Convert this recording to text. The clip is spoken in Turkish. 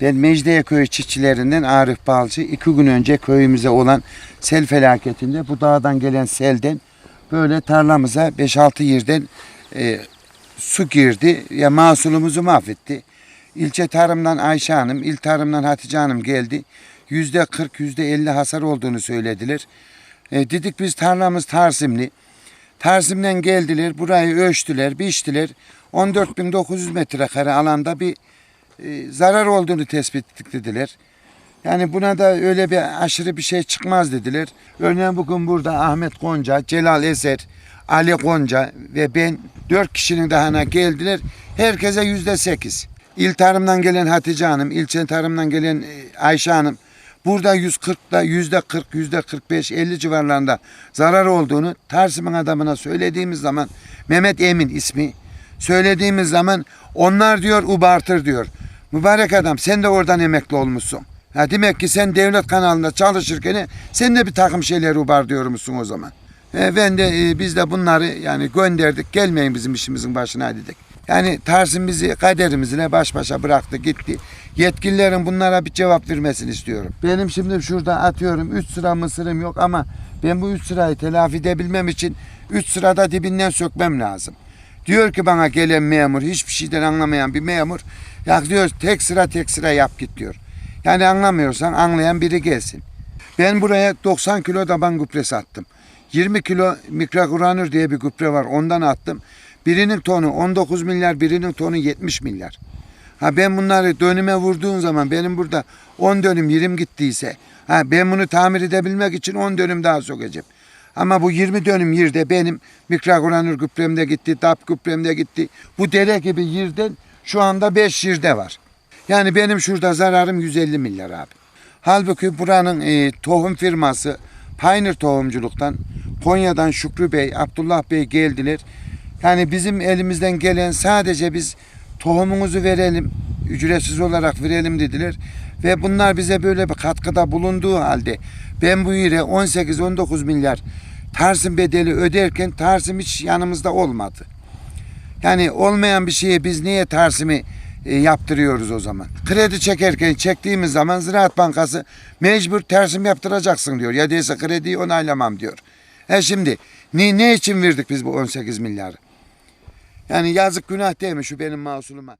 Ben Mecidiyeköy çiftçilerinden Arif Balcı. iki gün önce köyümüze olan sel felaketinde bu dağdan gelen selden böyle tarlamıza 5-6 yerden e, su girdi. Ya mahsulumuzu mahvetti. İlçe tarımdan Ayşe Hanım, il tarımdan Hatice Hanım geldi. Yüzde 40, yüzde 50 hasar olduğunu söylediler. E, dedik biz tarlamız Tarsimli. Tarsim'den geldiler, burayı ölçtüler, biçtiler. 14.900 metrekare alanda bir e, zarar olduğunu tespit ettik dediler. Yani buna da öyle bir aşırı bir şey çıkmaz dediler. Örneğin bugün burada Ahmet Gonca, Celal Eser, Ali Gonca ve ben dört kişinin daha geldiler. Herkese yüzde sekiz. İl tarımdan gelen Hatice Hanım, ilçe tarımdan gelen e, Ayşe Hanım burada 140'da yüzde 40, yüzde 45, 50 civarlarında zarar olduğunu Tarsim'in adamına söylediğimiz zaman Mehmet Emin ismi söylediğimiz zaman onlar diyor ubartır diyor. Mübarek adam sen de oradan emekli olmuşsun. Ha demek ki sen devlet kanalında çalışırken sen de bir takım şeyleri ubar diyormuşsun o zaman. E, ben de e, biz de bunları yani gönderdik gelmeyin bizim işimizin başına dedik. Yani Tarsim bizi kaderimizle baş başa bıraktı gitti. Yetkililerin bunlara bir cevap vermesini istiyorum. Benim şimdi şurada atıyorum 3 sıra mısırım yok ama ben bu 3 sırayı telafi edebilmem için 3 sırada dibinden sökmem lazım. Diyor ki bana gelen memur hiçbir şeyden anlamayan bir memur ya diyor tek sıra tek sıra yap git diyor. Yani anlamıyorsan anlayan biri gelsin. Ben buraya 90 kilo taban gübresi attım. 20 kilo mikrokuranür diye bir gübre var ondan attım. Birinin tonu 19 milyar birinin tonu 70 milyar. Ha ben bunları dönüme vurduğum zaman benim burada 10 dönüm yerim gittiyse ha ben bunu tamir edebilmek için 10 dönüm daha sokacağım. Ama bu 20 dönüm yerde benim mikrokuranür gübrem de gitti, tap gübrem de gitti. Bu dere gibi yerden şu anda 5 yerde var. Yani benim şurada zararım 150 milyar abi. Halbuki buranın e, tohum firması Pioneer Tohumculuk'tan Konya'dan Şükrü Bey, Abdullah Bey geldiler. Yani bizim elimizden gelen sadece biz tohumumuzu verelim, ücretsiz olarak verelim dediler. Ve bunlar bize böyle bir katkıda bulunduğu halde ben bu yere 18-19 milyar Tarsim bedeli öderken Tarsim hiç yanımızda olmadı. Yani olmayan bir şeye biz niye Tarsim'i e, yaptırıyoruz o zaman? Kredi çekerken çektiğimiz zaman Ziraat Bankası mecbur Tarsim yaptıracaksın diyor. Ya değilse krediyi onaylamam diyor. E şimdi ne, ne için verdik biz bu 18 milyarı? Yani yazık günah değil mi şu benim mahsuluma?